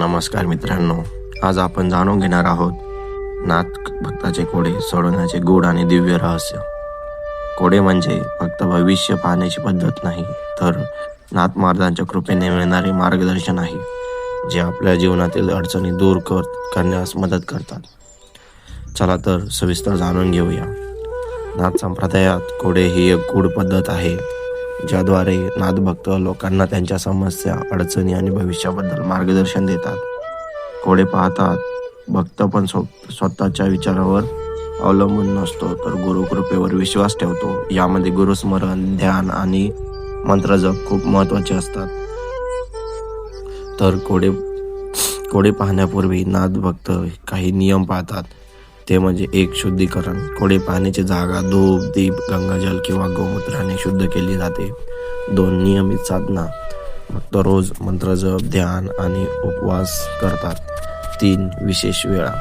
नमस्कार मित्रांनो आज आपण जाणून घेणार आहोत नाथ भक्ताचे कोडे सोडवण्याचे गूढ आणि दिव्य रहस्य. कोडे म्हणजे फक्त भविष्य पाहण्याची पद्धत नाही तर नाथ महाराजांच्या कृपेने मिळणारे मार्गदर्शन आहे जे आपल्या जीवनातील अडचणी दूर कर करण्यास मदत करतात. चला तर सविस्तर जाणून घेऊया. नाथ संप्रदायात कोडे ही एक गूढ पद्धत आहे. ज्याद्वारे नाथभक्त लोकांना त्यांच्या समस्या अडचणी आणि भविष्याबद्दल मार्गदर्शन देतात. कोडे पाहतात भक्त पण स्व स्वतःच्या विचारावर अवलंबून नसतो तर गुरुकृपेवर विश्वास ठेवतो. यामध्ये गुरुस्मरण ध्यान आणि मंत्रजप खूप महत्त्वाचे असतात. तर कोडे कोडे पाहण्यापूर्वी नाथभक्त काही नियम पाळतात ते म्हणजे एक शुद्धीकरण. कोडे पाण्याची जागा धूप दीप गंगाजल किंवा गोमूत्राने शुद्ध केली जाते. दोन नियमित साधना. फक्त रोज मंत्रजप ध्यान आणि उपवास करतात. तीन विशेष वेळा.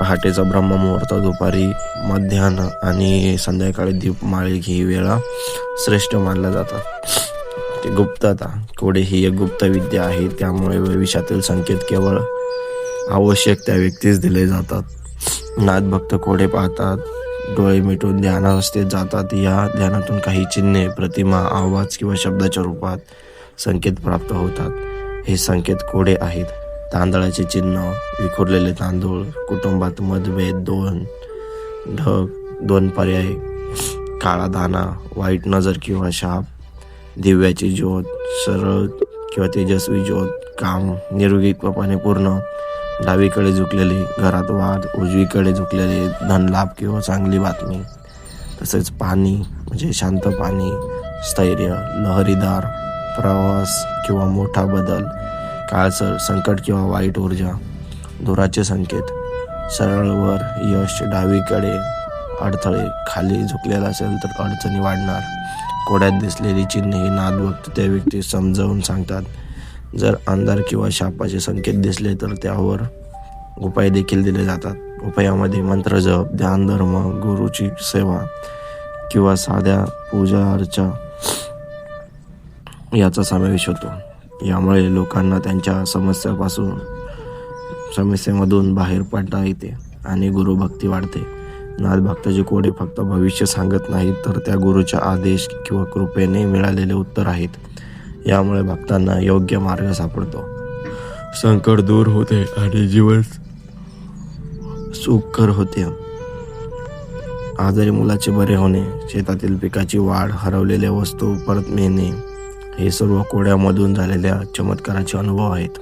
पहाटेचा ब्रह्ममुहूर्त दुपारी मध्यान्ह आणि संध्याकाळी दीपमाळी ही वेळा श्रेष्ठ मानल्या जातात. ते गुप्तता कोडे ही एक गुप्त विद्या आहे. त्यामुळे भविष्यातील संकेत केवळ आवश्यक त्या व्यक्तीस दिले जातात. नाथभक्त कोडे पाहतात डोळे मिटून ध्यानावस्थेत जातात. या ध्यानातून काही चिन्हे प्रतिमा आवाज किंवा शब्दाच्या रूपात संकेत प्राप्त होतात. हे संकेत कोडे आहेत. तांदळाचे चिन्ह विखुरलेले तांदूळ कुटुंबात मतभेद दोन ढग दोन पर्याय काळा दाना वाईट नजर किंवा शाप दिव्याची ज्योत सरळ किंवा तेजस्वी ज्योत काम निर्विकपणे पूर्ण डावीकडे झुकलेले घरात वाद उजवीकडे झुकलेले धनलाभ किंवा चांगली बातमी. तसेच पाणी म्हणजे शांत पाणी स्थैर्य लहरीदार प्रवास किंवा मोठा बदल काळसर संकट किंवा वाईट ऊर्जा धुराचे संकेत. सरळवर यश डावीकडे अडथळे खाली झुकलेला असेल तर अडचणी वाढणार. कोड्यात दिसलेली चिन्हे ही त्या व्यक्ती समजावून सांगतात. जर अंधार किंवा शापाचे संकेत दिसले तर त्यावर उपाय देखील दिले जातात. उपायामध्ये मंत्रजप ध्यानधर्म गुरुची सेवा किंवा साध्या पूजा अर्चा याचा समावेश होतो. यामुळे लोकांना त्यांच्या समस्यापासून समस्येमधून बाहेर पडता येते आणि गुरुभक्ती वाढते. नाथभक्ताचे कोडे फक्त भविष्य सांगत नाहीत तर त्या गुरुच्या आदेश किंवा कृपेने मिळालेले उत्तर आहेत. यामुळे भक्तांना योग्य मार्ग सापडतो. संकट दूर होते आणि जीवन सुखकर होते. आजारी मुलाचे बरे होणे शेतातील पिकाची वाढ हरवलेल्या वस्तू परत मिळणे हे सर्व कोड्यामधून झालेल्या चमत्काराचे अनुभव आहेत.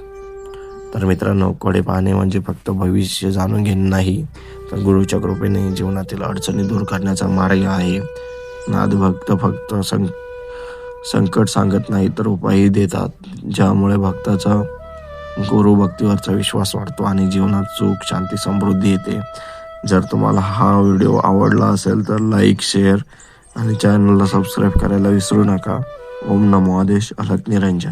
तर मित्रांनो कोडे पाहणे म्हणजे फक्त भविष्य जाणून घेणे नाही तर गुरुच्या कृपेने जीवनातील अडचणी दूर करण्याचा मार्ग आहे. नाद भक्त फक्त सं संकट सांगत नाही तर उपायही देतात ज्यामुळे भक्ताचा गुरुभक्तीवरचा विश्वास वाढतो आणि जीवनात सुख शांती समृद्धी येते. जर तुम्हाला हा व्हिडिओ आवडला असेल तर लाईक शेअर आणि चॅनलला सबस्क्राईब करायला विसरू नका. ओम नमो आदेश अलक निरंजन.